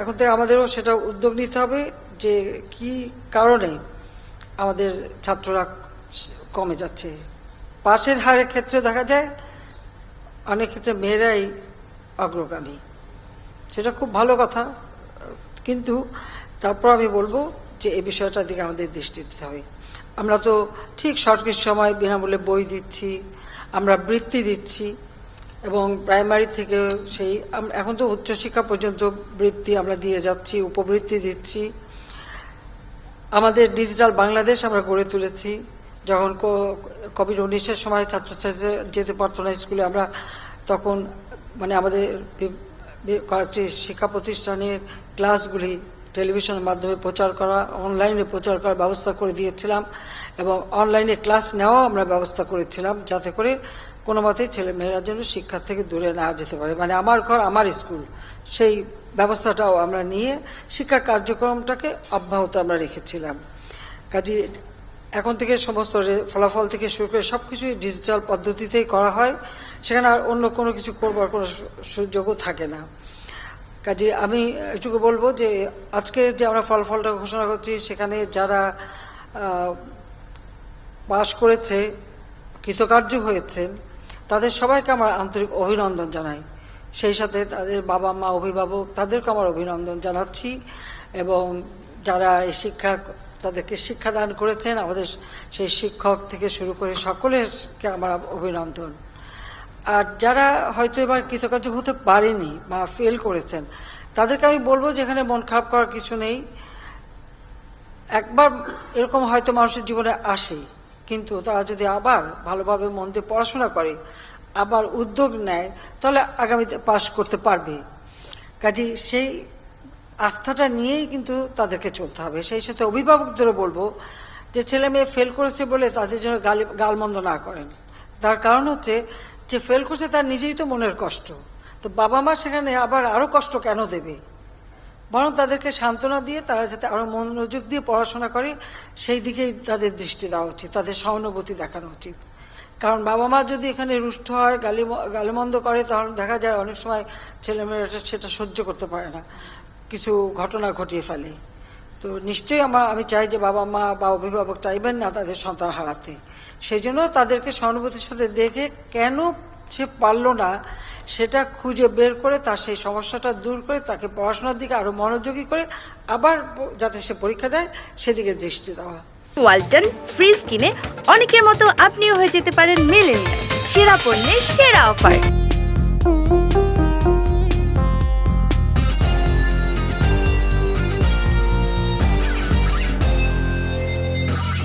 এখন থেকে আমাদেরও সেটা উদ্যোগ নিতে হবে যে কি কারণে আমাদের ছাত্ররা কমে যাচ্ছে। পাশের হারের ক্ষেত্রে দেখা যায় অনেক ক্ষেত্রে মেয়েরাই অগ্রগামী। সেটা খুব ভালো কথা, কিন্তু তারপর আমি বলব যে এই বিষয়টার দিকে আমাদের দৃষ্টি দিতে হবে। আমরা তো ঠিক সরকারি সময় বিনামূল্যে বই দিচ্ছি, আমরা বৃত্তি দিচ্ছি এবং প্রাইমারি থেকে সেই এখন তো উচ্চশিক্ষা পর্যন্ত বৃত্তি আমরা দিয়ে যাচ্ছি, উপবৃত্তি দিচ্ছি। আমাদের ডিজিটাল বাংলাদেশ আমরা গড়ে তুলেছি। যখন কোভিড উনিশের সময় ছাত্রছাত্রীরা যেতে পারতো না স্কুলে, আমরা তখন মানে আমাদের কয়েকটি শিক্ষা প্রতিষ্ঠানের ক্লাসগুলি টেলিভিশনের মাধ্যমে প্রচার করা, অনলাইনে প্রচার করার ব্যবস্থা করে দিয়েছিলাম এবং অনলাইনে ক্লাস নেওয়াও আমরা ব্যবস্থা করেছিলাম যাতে করে কোনো মতেই ছেলে মেয়েরা যেন শিক্ষার থেকে দূরে না যেতে পারে। মানে আমার ঘর, আমার স্কুল, সেই ব্যবস্থাটাও আমরা নিয়ে শিক্ষা কার্যক্রমটাকে অব্যাহত আমরা রেখেছিলাম। কাজে এখন থেকে সমস্ত ফলাফল থেকে শুরু করে সব কিছুই ডিজিটাল পদ্ধতিতেই করা হয়। সেখানে আর অন্য কোনো কিছু করবার কোনো সুযোগও থাকে না। কাজে আমি এটুকু বলব যে, আজকে যে আমরা ফলাফলটা ঘোষণা করছি, সেখানে যারা পাশ করেছে, কৃতকার্য হয়েছেন তাদের সবাইকে আমার আন্তরিক অভিনন্দন জানাই। সেই সাথে তাদের বাবা মা, অভিভাবক তাদেরকে আমার অভিনন্দন জানাচ্ছি এবং যারা এই শিক্ষা, তাদেরকে শিক্ষাদান করেছেন, আমাদের সেই শিক্ষক থেকে শুরু করে সকলেরকে আমার অভিনন্দন। আর যারা হয়তো এবার কৃতকার্য হতে পারেনি বা ফেল করেছেন, তাদেরকে আমি বলব যে এখানে মন খারাপ করার কিছু নেই। একবার এরকম হয়তো মানুষের জীবনে আসে কিন্তু তারা যদি আবার ভালোভাবে মন দিয়ে পড়াশোনা করে, আবার উদ্যোগ নেয়, তাহলে আগামীতে পাশ করতে পারবে। কাজে সেই আস্থাটা নিয়েই কিন্তু তাদেরকে চলতে হবে। সেই সাথে অভিভাবকদেরও বলব যে ছেলে মেয়ে ফেল করেছে বলে তাদের জন্য গালি, গালমন্দ না করেন। তার কারণ হচ্ছে যে ফেল করছে তার নিজেই তো মনের কষ্ট। তো বাবা মা সেখানে আবার আরও কষ্ট কেন দেবে? বরং তাদেরকে সান্ত্বনা দিয়ে তারা যাতে আরও মনোযোগ দিয়ে পড়াশোনা করে, সেই দিকেই তাদের দৃষ্টি দেওয়া উচিত, তাদের সহানুভূতি দেখানো উচিত। কারণ বাবা মা যদি এখানে রুষ্ট হয়, গালি, গালিমন্দ করে তখন দেখা যায় অনেক সময় ছেলেমেয়েরা সেটা সহ্য করতে পারে না। কিছু ঘটনা ঘটিয়ে ফেলে। তো নিশ্চয়ই আমার আমি চাই যে বাবা মা বা অভিভাবক চাইবেন না তাদের সন্তান হারাতে। সেই জন্য তাদেরকে সহানুভূতির সাথে দেখে কেন সে পারল না সেটা খুঁজে বের করে তার সেই সমস্যাটা দূর করে তাকে পড়াশোনার দিকে আরও মনোযোগী করে আবার যাতে সে পরীক্ষা দেয়, সেদিকে দৃষ্টি দেওয়া। ওয়ালটন ফ্রিজ কিনে অনেকের মতো আপনিও হয়ে যেতে পারেন মেলেনিয়া সেরা পণ্যের সেরা অফার।